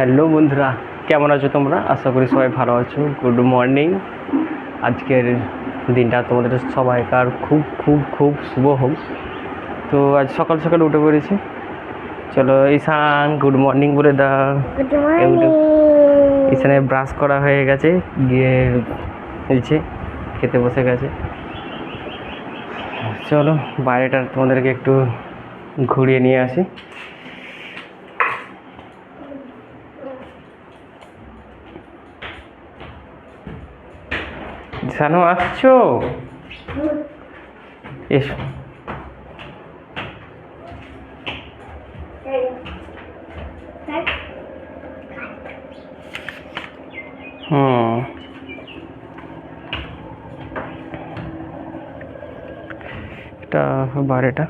Hello বন্ধুরা কেমন আছো তোমরা? আশা করি সবাই ভালো আছো। গুড মর্নিং আজকের দিনটা তোমাদের সবাইকার খুব খুব খুব শুভ হোক। তো আজ সকাল সকাল উঠে পড়েছি। চলো ঈশান গুড মর্নিং বলে দাও। ঈশানে ব্রাশ করা হয়ে গেছে গিয়ে নিচে খেতে বসে গেছে। চলো বাইরেটা তোমাদেরকে একটু ঘুরিয়ে নিয়ে আসি। জানো আসছো? এসো। হুম। এটা বাইরেটা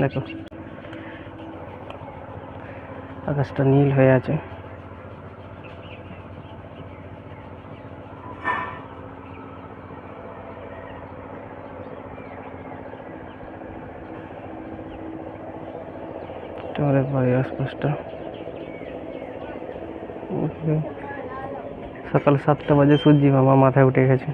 দেখো। আকাশটা নীল হয়ে আছে এটা আমাদের বাড়ির আশপাশটা। সকাল সাতটা বাজে সূর্যি মামা মাথায় উঠে গেছে।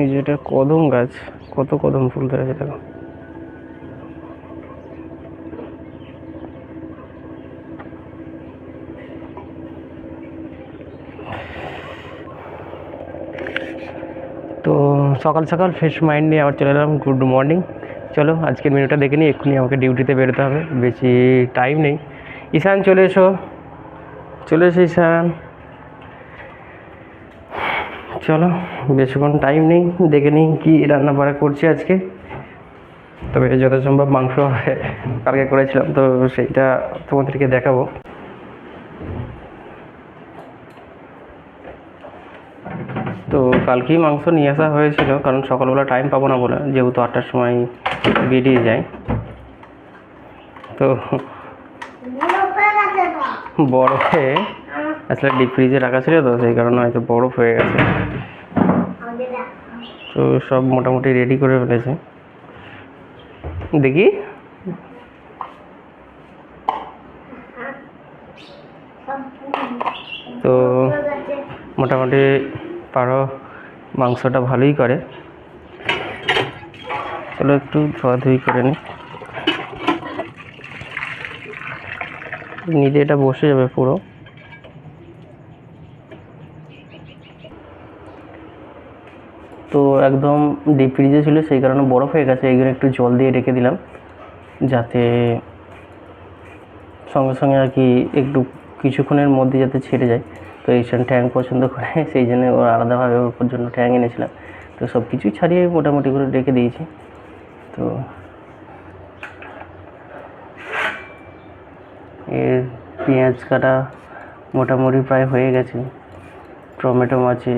এই যে এটা কদম গাছ, কত কদম ফুল ধরেছে দেখো তো সকাল সকাল ফ্রেশ মাইন্ড নিয়ে আবার চলে এলাম। গুড মর্নিং চলো, আজকের মেনুটা দেখে নিই, এক্ষুনি আমাকে ডিউটিতে বেরোতে হবে। বেশি টাইম নেই। ঈশান, চলে এসো। চলে এসো, ঈশান। চলো, বেশিক্ষণ টাইম নেই। দেখে নিই কী রান্না বাড়া করছি আজকে। তবে যথাসম্ভব মাংস কালকে করেছিলাম, তো সেইটা তোমাদেরকে দেখাবো। তো কালকেই মাংস নিয়ে আসা হয়েছিল, কারণ সকালবেলা টাইম পাবো না বলে, যেহেতু আটটার সময় বেরিয়ে যায় তো বরফে আসলে ডিপ ফ্রিজে রাখা ছিল তো, সেই কারণে হয়তো বরফ হয়ে গেছে। তো সব মোটামুটি রেডি করে ফেলেছে। দেখি। তো মোটামুটি পারো, মাংসটা ভালোই করে। চলো একটু ধোয়াধুয়ি করে নিই নিজে এটা বসে যাবে পুরো। তো একদম ডিপ ফ্রিজে ছিল, সেই কারণে বরফ হয়ে গেছে, এইগুলো একটু জল দিয়ে রেখে দিলাম। যাতে সঙ্গে সঙ্গে আর কি একটু কিছুক্ষণের মধ্যে যাতে ছেড়ে যায়। তো এইসব ট্যাং পছন্দ করে, সেই জন্য ওর আলাদাভাবে ওর জন্য ট্যাং এনেছিলাম। তো সব কিছুই ছাড়িয়ে মোটামুটি করে রেখে দিয়েছি। তো এর পেঁয়াজ কাটা মোটামুটি প্রায় হয়ে গেছে। টমেটো আছে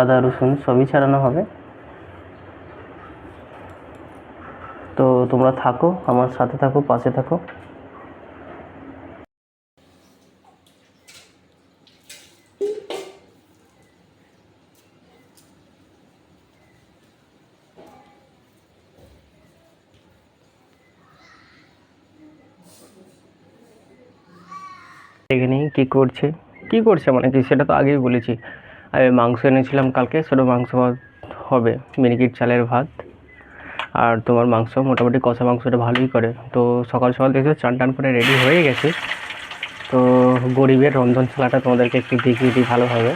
আদা, রসুন সবই ছাড়ানো হবে। তো তোমরা থাকো, আমার সাথে থাকো, পাশে থাকো। দেখে নিই কী করছে। কী করছে মানে কি সেটা তো আগেই বলেছি। আমি মাংস এনেছিলাম কালকে, সেটা মাংস ভাত হবে, মিনিকিট চালের ভাত। আর তোমার মাংস মোটামুটি কষা মাংসটা ভালোই করে। তো সকাল সকাল দেখছ চান টান করে রেডি হয়ে গেছে। তো গরিবের রন্ধনশালাটা তোমাদেরকে একটু দেখিয়ে দিই ভালোভাবে।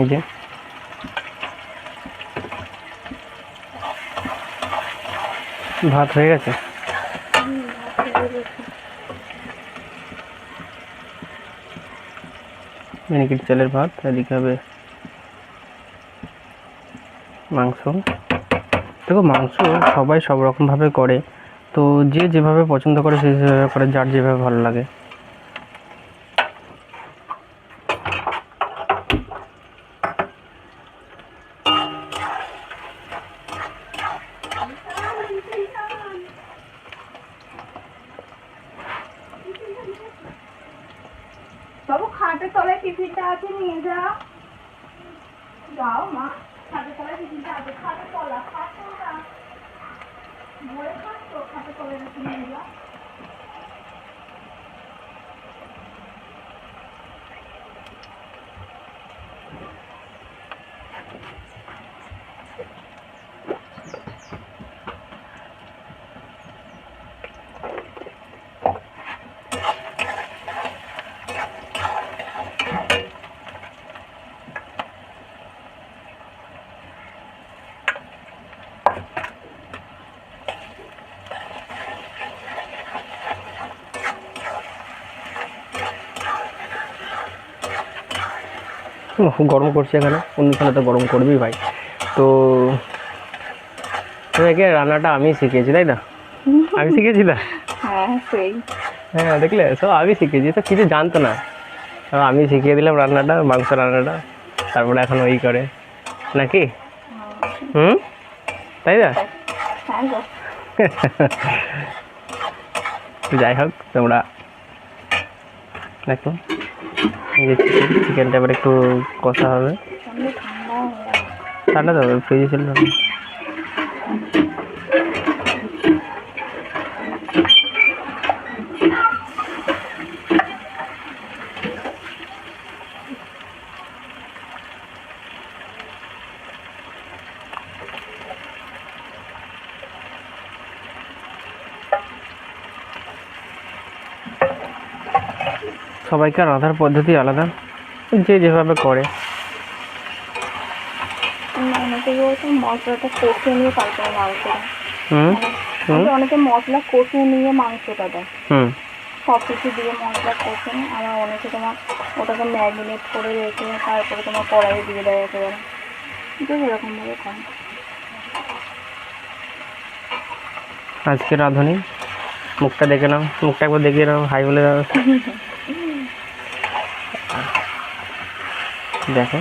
এই যে। ভাত হয়ে গেছে। মিনিকিট চালের ভাত, এদিকে হবে মাংস। দেখো মাংস সবাই সব রকমভাবে করে, তো যে যেভাবে পছন্দ করে সে সেভাবে করে, যার যেভাবে ভালো লাগে। খাটের তলায় টিফিনটা আছে, নিয়ে যা। যাও মা ছাদের তলায় টিফিনটা আছে। খাটের তলা খাটটা বয়ে খাটো খাটের তলায় নিয়ে যা গরম করছে এখানে। অনুষ্ঠানে তো গরম করবেই ভাই। তো তোমাকে রান্নাটা আমি শিখেছি তাই না? আমি শিখেছি না? হ্যাঁ সেই। হ্যাঁ দেখলে সব আমি শিখেছি তো কিছু জানতো না। আমি শিখিয়ে দিলাম রান্নাটা মাংস রান্নাটা তারপরে এখন ওই করে। নাকি? হুম? তাই না? হ্যাঁ যাই হোক তোমরা দেখো। চিকেনটা আবার একটু কষা হবে। ঠান্ডা তো ফ্রিজে ছিল না। সবাইকার রান্নার পদ্ধতি আলাদা যে যেভাবে করে। অনেকে বলছে মশলাটা কষিয়ে নিয়ে তারপরে মাংসটা হুম? হুম? অনেকে মশলা কষিয়ে নিয়ে মাংসটা দেয়। হুম। সব কিছু দিয়ে মশলা কষে আবার অনেকে তোমার ওটাকে ম্যারিনেট করে রেখে তারপরে তোমার কড়াইয়ে দিয়ে দেয় একেবারে। যে যেরকমভাবে করে। আজকে রাঁধুনি। মুখটা দেখে নাও মুখটা একবার দেখিয়ে নাও হাই বলে দাও। দেখো।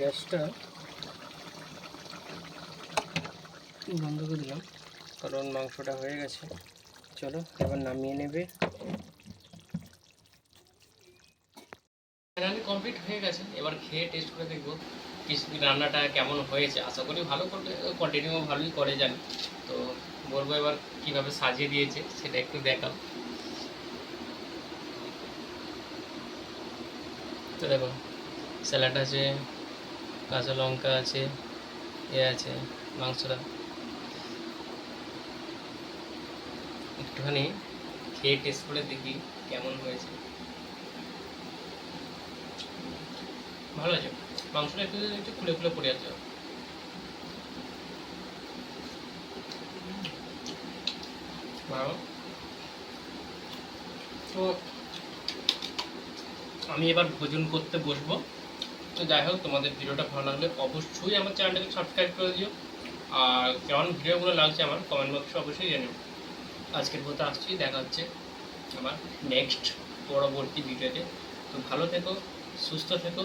গ্যাসটা বন্ধ করে দিলাম, কারণ মাংসটা হয়ে গেছে। চলো, এবার নামিয়ে নেবে। রান্না কমপ্লিট হয়ে গেছে। এবার খেয়ে টেস্ট করে দেখব কিছু রান্নাটা কেমন হয়েছে। আশা করি ভালো করবে কন্টিনিউ ভালোই করে জানি। তো বলব এবার কীভাবে সাজিয়ে দিয়েছে, সেটা একটু দেখাও। তো দেখো স্যালাড আছে কাঁচা লঙ্কা আছে, এ আছে, মাংসটা। একটুখানি খেয়ে টেস্ট করে দেখি কেমন হয়েছে। ভালো আছে? মাংসটা একটু একটু খুলে খুলে পড়ে আছে। ভালো। তো আমি এবার ভোজন করতে বসবো। তো যাই হোক, তোমাদের ভিডিওটা ভালো লাগলে অবশ্যই আমার চ্যানেলটাকে সাবস্ক্রাইব করে দিও। আর কেমন ভিডিওগুলো লাগছে আমার কমেন্ট বক্সে অবশ্যই জানিও। আজকের মতো আসছি, দেখা হচ্ছে আমার নেক্সট পরবর্তী ভিডিওতে। তো ভালো থেকো, সুস্থ থেকো।